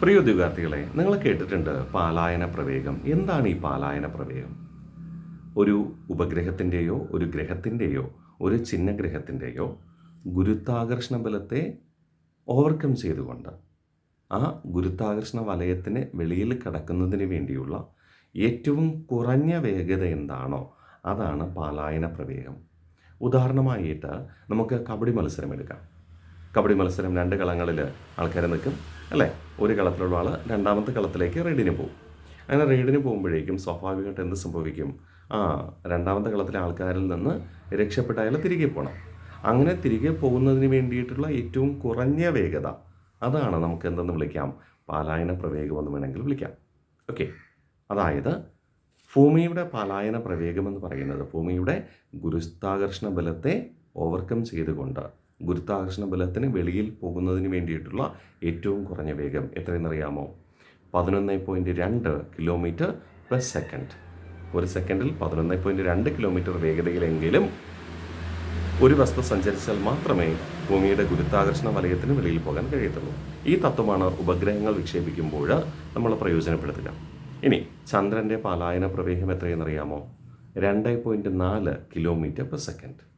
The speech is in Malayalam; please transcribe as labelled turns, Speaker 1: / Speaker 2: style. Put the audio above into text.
Speaker 1: പ്രിയ ഉദ്യോഗാർത്ഥികളെ നിങ്ങൾ കേട്ടിട്ടുണ്ട് പാലായന പ്രവേഗം. എന്താണ് ഈ പാലായന പ്രവേഗം? ഒരു ഉപഗ്രഹത്തിന്റെയോ ഒരു ഗ്രഹത്തിന്റെയോ ഒരു ചിഹ്നഗ്രഹത്തിന്റെയോ ഗുരുത്വാകർഷണ ബലത്തെ ഓവർകം ചെയ്തുകൊണ്ട് ആ ഗുരുത്വാകർഷണ വലയത്തിന് വെളിയിൽ കടക്കുന്നതിന് വേണ്ടിയുള്ള ഏറ്റവും കുറഞ്ഞ വേഗത എന്താണോ അതാണ് പാലായന പ്രവേഗം. ഉദാഹരണമായിട്ട് നമുക്ക് കബഡി മത്സരം എടുക്കാം. കബഡി മത്സരം രണ്ട് കളങ്ങളിൽ ആൾക്കാരെ നിൽക്കും. അല്ലേ? ഒരു കളത്തിലുള്ള ആൾ രണ്ടാമത്തെ കളത്തിലേക്ക് റെയ്ഡിന് പോകും. അങ്ങനെ റെയ്ഡിന് പോകുമ്പോഴേക്കും സ്വാഭാവികമായിട്ട് എന്ത് സംഭവിക്കും? ആ രണ്ടാമത്തെ കളത്തിലെ ആൾക്കാരിൽ നിന്ന് രക്ഷപ്പെട്ട തിരികെ പോകണം അങ്ങനെ തിരികെ പോകുന്നതിന് വേണ്ടിയിട്ടുള്ള ഏറ്റവും കുറഞ്ഞ വേഗത അതാണ് നമുക്ക് എന്തെന്ന് വിളിക്കാം? പാലായന പ്രവേഗം എന്ന് വേണമെങ്കിൽ വിളിക്കാം. ഓക്കെ. അതായത് ഭൂമിയുടെ പാലായന പ്രവേഗം എന്ന് പറയുന്നത് ഭൂമിയുടെ ഗുരുസ്ഥാകർഷണ ബലത്തെ ഓവർകം ചെയ്തുകൊണ്ട് ഗുരുത്വാകർഷണ ബലത്തിന് വെളിയിൽ പോകുന്നതിന് വേണ്ടിയിട്ടുള്ള ഏറ്റവും കുറഞ്ഞ വേഗം എത്രയെന്നറിയാമോ? പതിനൊന്ന് പോയിന്റ് രണ്ട് കിലോമീറ്റർ പെർ സെക്കൻഡ്. ഒരു സെക്കൻഡിൽ പതിനൊന്ന് പോയിന്റ് രണ്ട് കിലോമീറ്റർ വേഗതയിലെങ്കിലും ഒരു വസ്തു സഞ്ചരിച്ചാൽ മാത്രമേ ഭൂമിയുടെ ഗുരുത്വാകർഷണ വലയത്തിന് വെളിയിൽ പോകാൻ കഴിയത്തുള്ളൂ. ഈ തത്വമാണ് ഉപഗ്രഹങ്ങൾ വിക്ഷേപിക്കുമ്പോൾ നമ്മൾ പ്രയോജനപ്പെടുത്തുക. ഇനി ചന്ദ്രന്റെ പലായന പ്രവേഹം എത്രയെന്നറിയാമോ? രണ്ട് പോയിന്റ് നാല് കിലോമീറ്റർ പെർ സെക്കൻഡ്.